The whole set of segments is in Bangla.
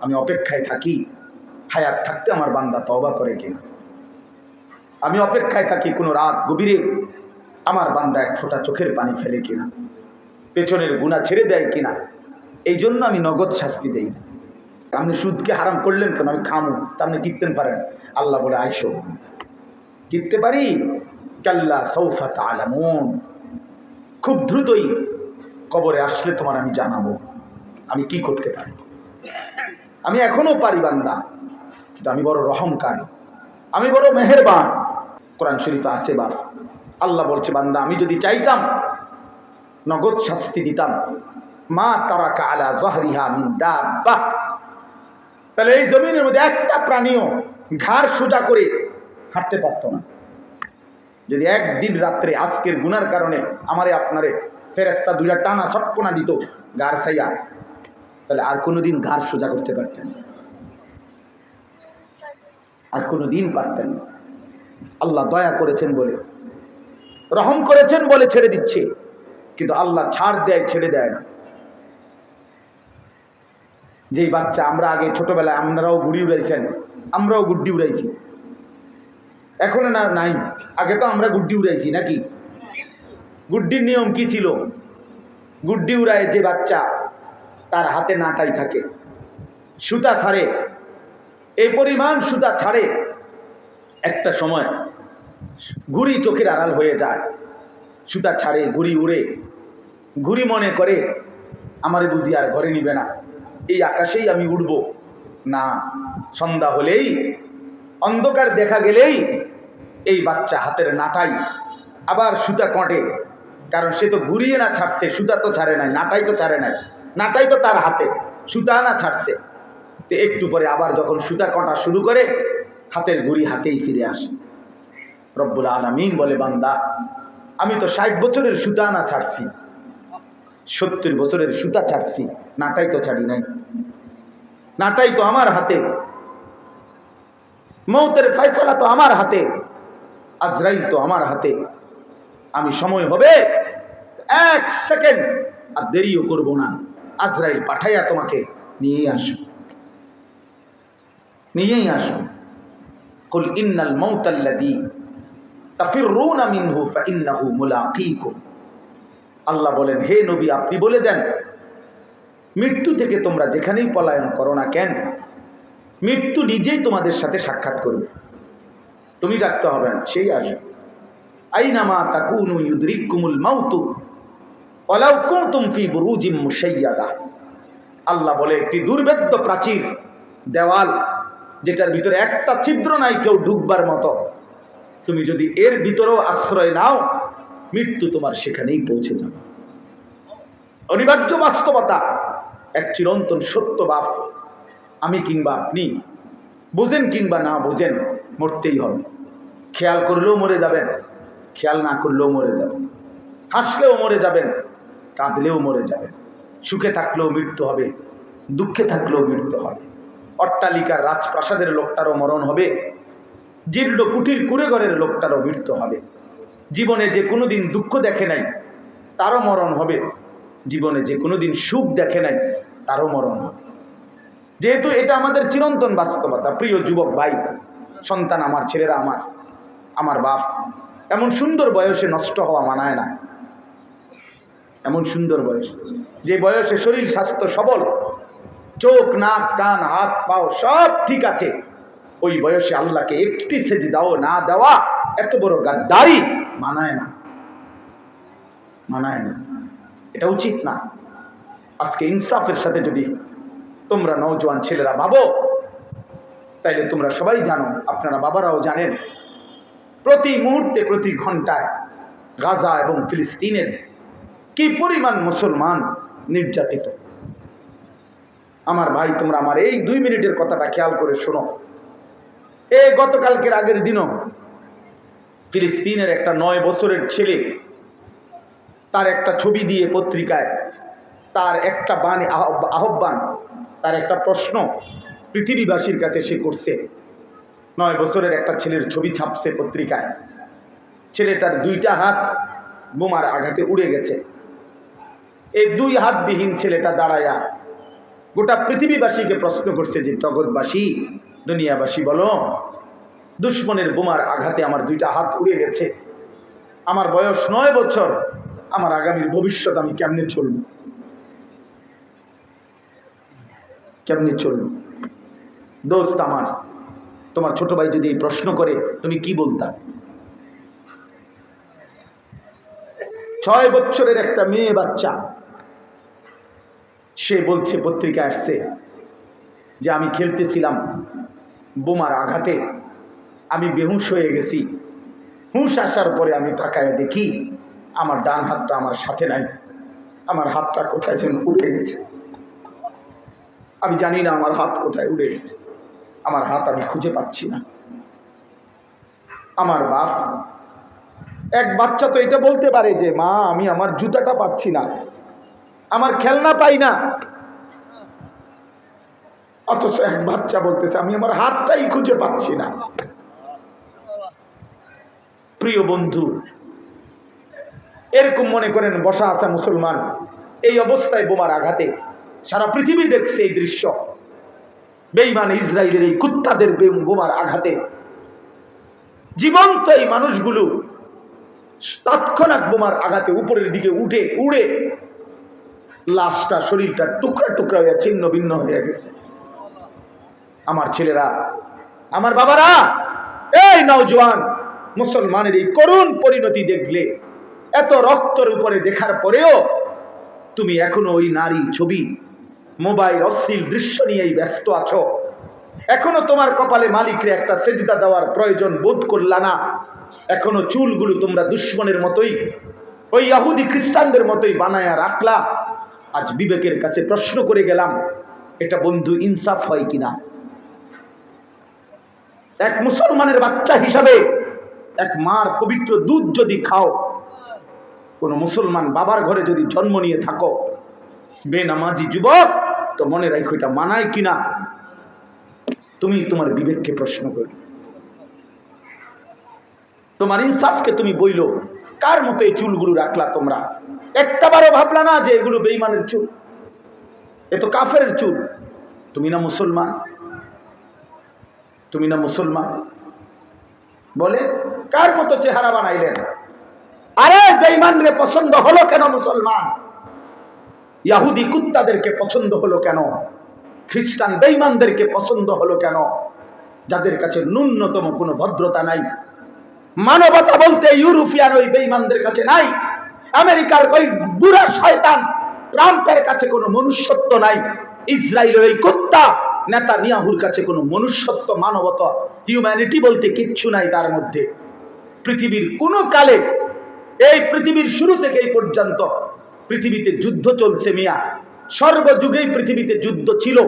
আমি অপেক্ষায় থাকি, হায়াত থাকতে আমার বান্দা তওবা করে কিনা? আমি অপেক্ষায় থাকি কোনো রাত গভীরে, আমার বান্দা এক ফোঁটা চোখের পানি ফেলে কিনা? পেছনের গুণা ছেড়ে দেয় কিনা? এই জন্য আমি নগদ শাস্তি দেই। আপনি সুদকে হারাম করলেন কেন? আমি খামু। তা আপনি টিকতেন পারেন। আল্লাহ বলে আইসো টিকতে পারি? কাল্লা সৌফা তালামুন খুব দ্রুতই কবরে আসলে তোমার আমি জানাব। আমি কি করতে পারি? আমি এখনও পারি বান্দা কিন্তু আমি বড় রহমকারী, আমি বড় মেহেরবান। কোরআন শরীফে আছে বাপ, আল্লাহ বলছে, বান্দা, আমি যদি চাইতাম, নগদ শাস্তি দিতাম। মা তারা কালা জহরিহা মিন্দা দাব্বাহ তাহলে এই জমিনের মধ্যে একটা প্রাণীও ঘাড় সোজা করে হাঁটতে পারত না। যদি একদিন রাত্রে আজকের গুনার কারণে আমারে আপনারে ফেরেস্তা দুইটা টানা সটকোনা দিত গার সাইয়া তাহলে আর কোনো দিন ঘাড় সোজা করতে পারতেন আর কোনো দিন পারতেন। আল্লাহ দয়া করেছেন বলে, রহম করেছেন বলে ছেড়ে দিচ্ছে। কিন্তু আল্লাহ ছাড় দেয়, ছেড়ে দেয় না। যেই বাচ্চা আমরা আগে ছোটবেলায় আমরাও গুড়ি উড়াইছেন, আমরাও গুড্ডি উড়াইছি। এখন না, নাই? আগে তো আমরা গুড্ডি উড়াইছি নাকি? গুড্ডির নিয়ম কি ছিল? গুড্ডি উড়ায় যে বাচ্চা তার হাতে নাটাই থাকে। সুতা ছাড়ে। এই পরিমাণ সুতা ছাড়ে, একটা সময় ঘুড়ি চোখের আড়াল হয়ে যায়। সুতা ছাড়ে, ঘুড়ি উড়ে। ঘুড়ি মনে করে, আমারে বুঝি আর ঘরে নিবে না। এই আকাশেই আমি উড়ব। না, সন্ধ্যা হলেই, অন্ধকার দেখা গেলেই এই বাচ্চা হাতের নাটাই, আবার সুতা কটে। কারণ সে তো ঘুরিয়ে না ছাড়ছে, সুতা তো ছাড়ে নাই, নাটাই তো ছাড়ে নাই। নাটাই তো তার হাতে, সুতা না ছাড়ছে তো একটু পরে আবার যখন সুতা কটা শুরু করে, হাতের ঘুড়ি হাতেই ফিরে আসে। রব্বুল আলমিন বলে, বান্দা, আমি তো ষাট বছরের সুতা না ছাড়ছি, সত্তর বছরের সুতা ছাড়ছি, নাটাই তো ছাড়ি নাই। নাটাই তো আমার হাতে, মৌতের ফয়সলা তো আমার হাতে, আজরাইল তো আমার হাতে। আমি সময় হবে, এক সেকেন্ড, আর দেরিও করব না। আজরাইল পাঠাইয়া তোমাকে নিয়েই আসো। নিয়েই আসো। কুল ইন্নাল মৌতাল্লাদি তাফিরুনা মিনহু ফাইন্নাহু মুলাকীকুম। আল্লাহ বলেন, হে নবী, আপনি বলে দেন, মৃত্যু থেকে তোমরা যেখানেই পলায়ন করো না কেন, মৃত্যু নিজেই তোমাদের সাথে সাক্ষাৎ করবে। তুমি ডাকতে হবে না, সেই আসবে। আইনামা তাকুনু ইউদরিকুমুল মাউতু। ওয়ালাউ কুনতুম ফি বুরুজিম মুশাইয়াদা। আল্লাহ বলে, একটি দুর্বেদ্য প্রাচীর দেওয়াল, যেটার ভিতরে একটা ছিদ্র নাই কেউ ঢুকবার মতো। তুমি যদি এর ভিতরেও আশ্রয় নাও, মৃত্যু তোমার সেখানেই পৌঁছে যাবে। অনিবার্য বাস্তবতা, এক চিরন্তন সত্য বাপ। আমি কিংবা আপনি, বোঝেন কিংবা না বোঝেন, মরতেই হবে। খেয়াল করলেও মরে যাবেন, খেয়াল না করলেও মরে যাবেন। হাসলেও মরে যাবেন কাঁদলেও মরে যাবে। সুখে থাকলেও মৃত্যু হবে, দুঃখে থাকলেও মৃত্যু হবে। অট্টালিকার রাজপ্রাসাদের লোকটারও মরণ হবে, জীর্ণ কুটির কুড়েঘরের লোকটারও মৃত্যু হবে। জীবনে যে কোনো দিন দুঃখ দেখে নাই, তারও মরণ হবে। জীবনে যে কোনো দিন সুখ দেখে নাই, তারও মরণ হবে। যেহেতু এটা আমাদের চিরন্তন বাস্তবতা, প্রিয় যুবক ভাই, সন্তান আমার, ছেলেরা আমার আমার বাপ, এমন সুন্দর বয়সে নষ্ট হওয়া মানায় না। এমন সুন্দর বয়স। যে বয়সে শরীর, স্বাস্থ্য সবল, চোখ, নাক, কান, হাত, পাও সব ঠিক আছে, ওই বয়সে আল্লাহকে একটি সেজ দাও না দেওয়া এত বড় গাদ্দারি মানায় না। মানায় না। এটা উচিত না। আজকে ইনসাফের সাথে যদি তোমরা নৌজওয়ান ছেলেরা ভাবো, তাইলে তোমরা সবাই জানো, আপনারা বাবারাও জানেন, প্রতি মুহূর্তে, প্রতি ঘন্টায় গাজা এবং ফিলিস্তিনের কি পরিমাণ মুসলমান নির্যাতিত? আমার ভাই, তোমরা আমার এই দুই মিনিটের কথাটা খেয়াল করে শোনো। এ গতকালকের আগের দিনও ফিলিস্তিনের একটা নয় বছরের ছেলে তার একটা ছবি দিয়ে পত্রিকায় তার একটা বাণী, আহ্ব- আহ্বান, তার একটা প্রশ্ন পৃথিবীবাসীর কাছে সে করছে। নয় বছরের একটা ছেলের ছবি ছাপছে পত্রিকায়। ছেলেটার দুইটা হাত বোমার আঘাতে উড়ে গেছে। এই দুই হাতবিহীন ছেলেটা দাঁড়ায়া গোটা পৃথিবীবাসীকে প্রশ্ন করছে যে, জগৎবাসী, দুনিয়াবাসী, বলো, দুশ্মনের বোমার আঘাতে আমার দুইটা হাত উড়ে গেছে। আমার বয়স নয় বছর, আমার আগামীর ভবিষ্যৎ আমি কেমনে চলব? কেমনে চলব? দোস্ত আমার, তোমার ছোট ভাই যদি এই প্রশ্ন করে, তুমি কি বলতা? ছয় বছরের একটা মেয়ে বাচ্চা সে বলছে, পত্রিকা আসছে যে আমি খেলতেছিলাম বোমার আঘাতে, আমি বেহুশ হয়ে গেছি। হুঁশ আসার পরে আমি তাকায় দেখি আমার ডান হাতটা আমার সাথে নাই, আমার হাতটা কোথায় যেন উঠে গেছে। আমি জানি না আমার হাত কোথায় উড়ে গেছে, আমার হাত আমি খুঁজে পাচ্ছি না। আমার বাপ, এক বাচ্চা তো এটা বলতে পারে যে, মা, আমি আমার জুতাটা পাচ্ছি না। আমার খেলনা পাই না। অথচ এক বাচ্চা বলতেছে, আমি আমার হাতটাই খুঁজে পাচ্ছি না। প্রিয় বন্ধু, এরকম মনে করেন বসা আছে মুসলমান, এই অবস্থায় বোমার আঘাতে সারা পৃথিবী দেখছে এই দৃশ্য। বেইমান ইসরায়েলের এই কুত্তাদের বোমার আঘাতে। জীবন্ত এই মানুষগুলো তৎক্ষণাৎ বোমার আঘাতে উপরের দিকে উঠে, উড়ে লাশটা শরীরটা টুকরা টুকরা হয়ে ছিন্ন ভিন্ন হয়ে গেছে। আমার ছেলেরা, আমার বাবারা, এই নওজোয়ান মুসলমানের এই করুণ পরিণতি দেখলে, এত রক্তর উপরে দেখার পরেও তুমি এখনও ওই নারী ছবি, মোবাইল, অশ্লীল দৃশ্য নিয়েই ব্যস্ত আছো। এখনও তোমার কপালে মালিকরে একটা সেজদা দেওয়ার প্রয়োজন বোধ করলা না। এখনও চুলগুলো তোমরা দুশ্মনের মতোই, ওই ইয়াহুদি খ্রিস্টানদের মতোই বানায়া রাখলা। আজ বিবেকের কাছে প্রশ্ন করে গেলাম, এটা বন্ধু ইনসাফ হয় কিনা? এক মুসলমানের বাচ্চা হিসাবে এক মার পবিত্র দুধ যদি খাও, কোন মুসলমান বাবার ঘরে যদি জন্ম নিয়ে থাকো, বেনামাজি যুবক, তো মনে রাখো এটা মানায় কিনা? তুমি তোমার বিবেককে প্রশ্ন করো। তোমার ইনসাফকে তুমি বইলো, কার মতো এই চুলগুলো রাখলা তোমরা? একটা বারো ভাবলা না যে এগুলো বেইমানের চুল। এ তো কাফের চুল। তুমি না মুসলমান? তুমি না মুসলমান? বলে, কার মতো চেহারা বানাইলেন? আরে বেইমান রে পছন্দ হলো কেন মুসলমান? ইয়াহুদি কুত্তাদেরকে পছন্দ হলো কেন? খ্রিস্টান বেইমানদেরকে পছন্দ হলো কেন? যাদের কাছে ন্যূনতম কোনো ভদ্রতা নাই। মানবতা বলতে ইউরোপিয়ান ওই বেইমানদের কাছে নাই। আমেরিকার ওই বুড়া শয়তান ট্রাম্পের কাছে কোনো মনুষ্যত্ব নাই। ইসরায়েলের ওই কুত্তা নেতা নিয়াহুর কাছে কোনো মনুষ্যত্ব, মানবতা হিউম্যানিটি বলতে কিচ্ছু নাই তার মধ্যে। পৃথিবীর কোনো কালে, এই পৃথিবীর শুরু থেকে এই পর্যন্ত পৃথিবীতে যুদ্ধ চলছে মিয়া। সর্বযুগেই পৃথিবীতে যুদ্ধ ছিল,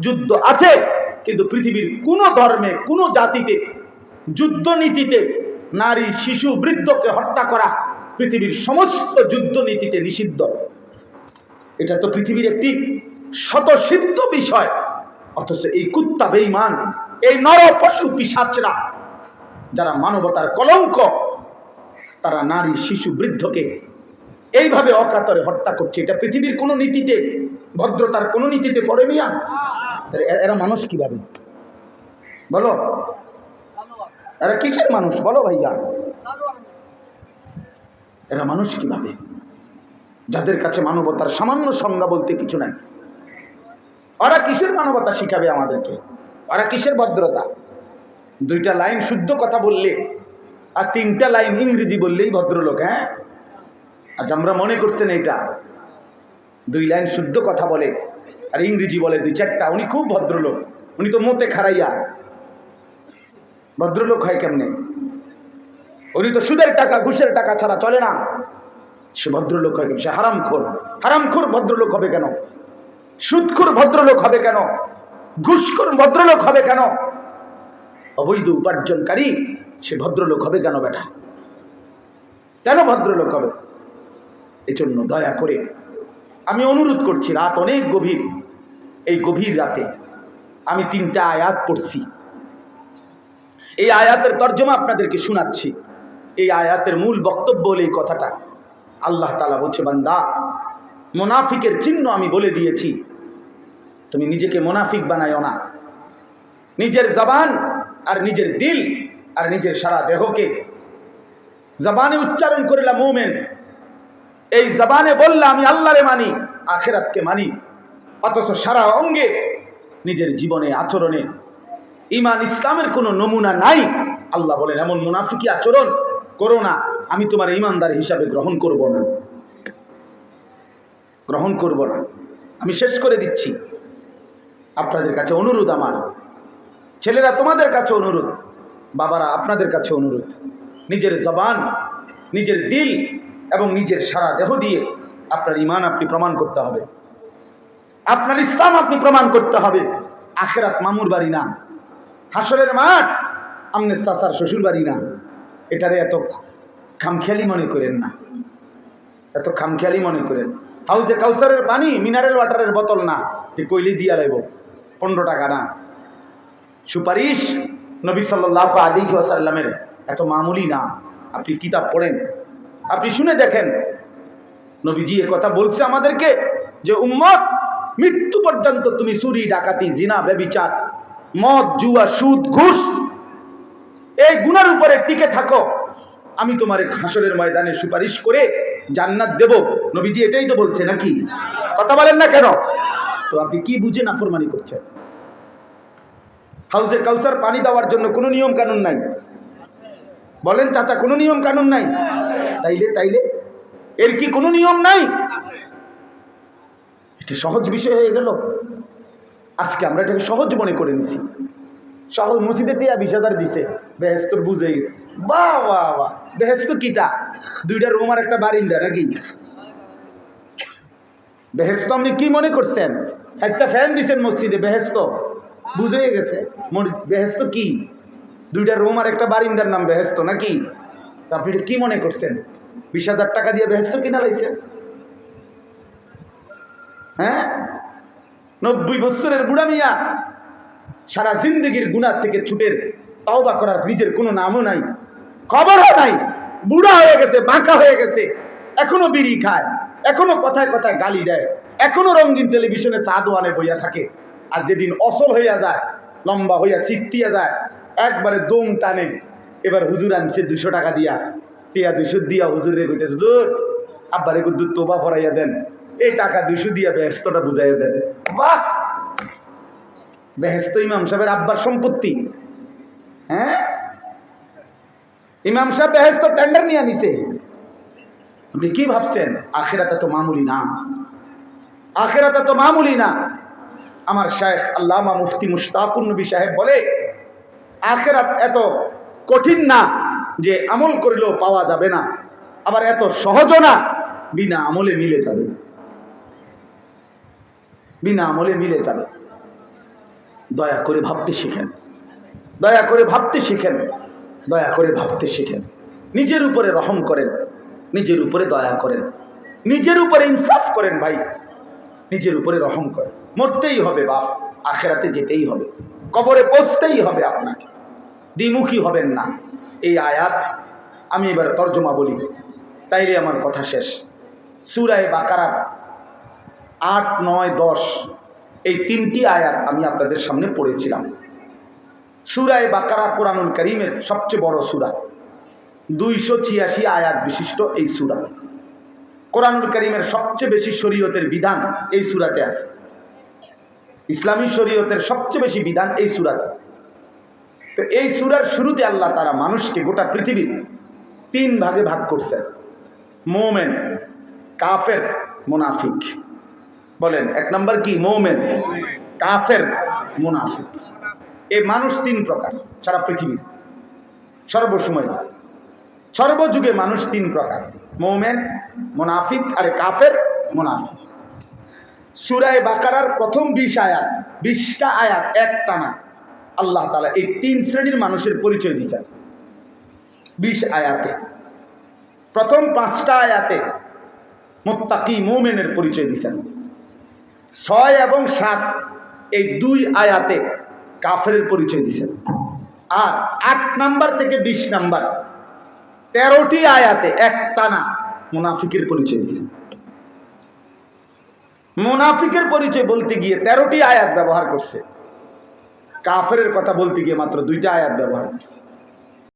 যুদ্ধ আছে, কিন্তু পৃথিবীর কোনো ধর্মে, কোনো জাতিতে যুদ্ধ নীতিতে নারী, শিশু, বৃদ্ধকে হত্যা করা পৃথিবীর সমস্ত যুদ্ধ নীতিতে নিষিদ্ধ। এটা তো পৃথিবীর একটি শতসিদ্ধ বিষয়। অথচ এই কুত্তা বেঈমান, এই নর পশু পিসাচরা যারা মানবতার কলঙ্ক, তারা নারী, শিশু, বৃদ্ধকে এইভাবে অকাতরে হত্যা করছে। এটা পৃথিবীর কোনো নীতিতে, ভদ্রতার কোনো নীতিতে পড়ে মিয়া। এরা মানুষ কীভাবে? বলো। এরা কিসের মানুষ? বলো ভাইয়া। এরা মানুষ কীভাবে? যাদের কাছে মানবতার সামান্য সংজ্ঞা বলতে কিছু নাই। ওরা কিসের মানবতা শিখাবে আমাদেরকে? ওরা কিসের ভদ্রতা? দুইটা লাইন শুদ্ধ কথা বললে আর তিনটা লাইন ইংরেজি বললেই ভদ্রলোক হ্যাঁ? আজ আমরা মনে করছেন এটা দুই লাইন শুদ্ধ কথা বলে আর ইংরেজি বলে দুই চারটা। উনি খুব ভদ্রলোক। উনি তো মতে খারাইয়া ভদ্রলোক হয় কেমনে? উনি তো সুদের টাকা, ঘুষের টাকা ছাড়া চলে না। সে ভদ্রলোক হয়? সে হারামখোর। হারামখোর ভদ্রলোক হবে কেন? সুদখোর ভদ্রলোক হবে কেন? ঘুষখোর ভদ্রলোক হবে কেন? অবৈধ উপার্জনকারী, সে ভদ্রলোক হবে কেন বেটা? কেন ভদ্রলোক হবে? এজন্য দয়া করে আমি অনুরোধ করছি, রাত অনেক গভীর। এই গভীর রাতে আমি তিনটা আয়াত পড়ছি। এই আয়াতের তর্জমা আপনাদেরকে শোনাচ্ছি। এই আয়াতের মূল বক্তব্য হলো এই কথাটা। আল্লাহ তালা বলছে, বান্দা, মোনাফিকের চিহ্ন আমি বলে দিয়েছি। তুমি নিজেকে মোনাফিক বানাইও না। নিজের জবান আর নিজের দিল আর নিজের সারা দেহকে। জবানে উচ্চারণ করিলাম মোমেন। এই জবানে বললে আমি আল্লাহরে মানি, আখেরাতকে মানি। অথচ সারা অঙ্গে নিজের জীবনে, আচরণে। ইমান ইসলামের কোনো নমুনা নাই। আল্লাহ বলেন, এমন মুনাফিকি আচরণ করো না, আমি তোমার ইমানদার হিসাবে গ্রহণ করব না। গ্রহণ করব না। আমি শেষ করে দিচ্ছি। আপনাদের কাছে অনুরোধ আমার। ছেলেরা তোমাদের কাছে অনুরোধ, বাবারা আপনাদের কাছে অনুরোধ। নিজের জবান, নিজের দিল এবং নিজের সারা দেহ দিয়ে আপনার ইমান আপনি প্রমাণ করতে হবে। আপনার ইসলাম আপনি প্রমাণ করতে হবে। আখেরাত মামুর বাড়ি না। হাসরের মাঠ, আমনে চাচার শ্বশুর বাড়ি না। এটারে এত খামখেয়ালি মনে করেন না। এত খামখেয়ালি মনে করেন। হাউজে কাউসারের পানি মিনারেল ওয়াটারের বোতল না, যে কইলি দিয়া লাইব, পনেরো টাকা না। সুপারিশ নবী সাল্লাহ আদি ওয়াসাল্লামের, এত মামুলি না। আপনি কিতাব পড়েন, আপনি শুনে দেখেন। নবীজি এ কথা বলছে আমাদেরকে, যে উম্মত, মৃত্যু পর্যন্ত তুমি চুরি, ডাকাতি, জিনা, ব্যবিচার, মদ, জুয়া, সুদ, ঘুষ উপরে টিকে থাকো। আমি তোমার হাসরের ময়দানে সুপারিশ করে জান্নাত দেব। নবীজি এটাই তো বলছে নাকি? কথা বলেন না কেন? তো আপনি কি বুঝে নাফরমানি করছেন? হাউসে কাউসার পানি দেওয়ার জন্য কোনো নিয়ম কানুন নাই। বলেন চাচা, কোনো নিয়ম কানুন নাই? তাইলে তাইলে? এর কি কোনো নিয়ম নাই? এটা সহজ বিষয় হয়ে গেল। আজকে আমরা এটাকে সহজ মনে করে নিছি। সহজ মসজিদে টিয়া বিশ হাজার দিছে। বেহেস্তর বুঝে গেছে। বাহ বাহ বাহ বেহেস্ত কিতা? দুইটা রুম আর একটা বারিন্দা, নাকি? বেহেস্ত আপনি কি মনে করছেন? একটা ফ্যান দিছেন মসজিদে বেহেস্ত বুঝে গেছে। বেহেস্ত কি? দুইটা রুম আর একটা বারিন্দার নাম বেহেস্ত নাকি? আপনি কি মনে করছেন? বিশ হাজার টাকা দিয়ে বেহেস্ত কিনা লাইছেন? হ্যাঁ? নব্বই বছরের বুড়া মিয়া সারা জিন্দগির গুণার থেকে ছুটের তাওবা করার নিজের কোনো নামও নাই খবরও নাই, বুড়া হয়ে গেছে, বাঁকা হয়ে গেছে, এখনও বিড়ি খায়, এখনও কথায় কথায় গালি দেয়, এখনও রঙিন টেলিভিশনে চা দোয়ানে বইয়া থাকে। আর যেদিন অসল হইয়া যায়, লম্বা হইয়া ছিট্টিয়া যায়, একবারে দম টানে। এবার হুজুর আনছে দুশো টাকা দিয়া। পেয়া দুশো দিয়া হুজুর রে কইতেছে, হুজুর, আব্বারে কুদ্দুর তোবা ভরাইয়া দেন। এই টাকা দুশো দিয়া ব্যস্তটা বুঝাইয়া দেন। বাহ! বেহেস্ত ইমাম সাহেবের আব্বার সম্পত্তি। হ্যাঁ? ইমাম সাহেব বেহেস্ত টেন্ডার নিয়ে নিছে আপনি কি ভাবছেন? আখেরাতে তো মামুলি না। আখেরাতে তো মামুলি না। আমার শায়েখ আল্লামা মুফতি মুশতাকুর নবী সাহেব বলে, আখেরাত এত কঠিন না যে আমল করিলেও পাওয়া যাবে না। আবার এত সহজও না, বিনা আমলে মিলে যাবে। বিনা আমলে মিলে যাবে। দয়া করে ভাবতে শিখেন। দয়া করে ভাবতে শিখেন। দয়া করে ভাবতে শিখেন। নিজের উপরে রহম করেন। নিজের উপরে দয়া করেন। নিজের উপরে ইনসাফ করেন ভাই। নিজের উপরে রহম করেন। মরতেই হবে বাপ। আখেরাতে যেতেই হবে। কবরে পৌঁছতেই হবে আপনাকে। দ্বিমুখী হবেন না। এই আয়াত আমি এবার তর্জমা বলি। তাইলে আমার কথা শেষ। সুরায় বাকারার আট, নয়, দশ এই তিনটি আয়াত আমি আপনাদের সামনে পড়েছিলাম। সুরায় বাকারা কোরআনুল করিমের সবচেয়ে বড় সুরা। দুইশো ছিয়াশি আয়াত বিশিষ্ট এই সুরা। কোরআনুল করিমের সবচেয়ে বেশি শরীয়তের বিধান এই সুরাতে আছে। ইসলামী শরীয়তের সবচেয়ে বেশি বিধান এই সুরাতে। তো এই সুরার শুরুতে আল্লাহ তারা মানুষকে গোটা পৃথিবীর তিন ভাগে ভাগ করছেন। মোমেন, কাফের, মোনাফিক। বলেন, এক নম্বর কি? মৌমেন, কাফের, মুনাফিক। এই মানুষ তিন প্রকার, সারা পৃথিবীর। সর্বসময়। সর্বযুগে মানুষ তিন প্রকার, মৌমেন, মোনাফিক আরে কাফের, মোনাফিক। সুরায় বাকারার প্রথম বিশ আয়াত, বিশটা আয়াত এক টানা। আল্লাহ তালা এই তিন শ্রেণির মানুষের পরিচয় দিচ্ছেন বিশ আয়াতে। প্রথম পাঁচটা আয়াতে মোত্তাকি মৌমেনের পরিচয় দিচ্ছেন ছয় এবং সাত এই দুই আয়াতে কাফের পরিচয় দিয়েছেন। আর আট নাম্বার থেকে বিশ নাম্বার তেরোটি আয়াতে এক টানা মুনাফিকের পরিচয় দিয়েছেন। মুনাফিকের পরিচয় বলতে গিয়ে তেরোটি আয়াত ব্যবহার করছে। কাফের কথা বলতে গিয়ে মাত্র দুইটা আয়াত ব্যবহার করছে।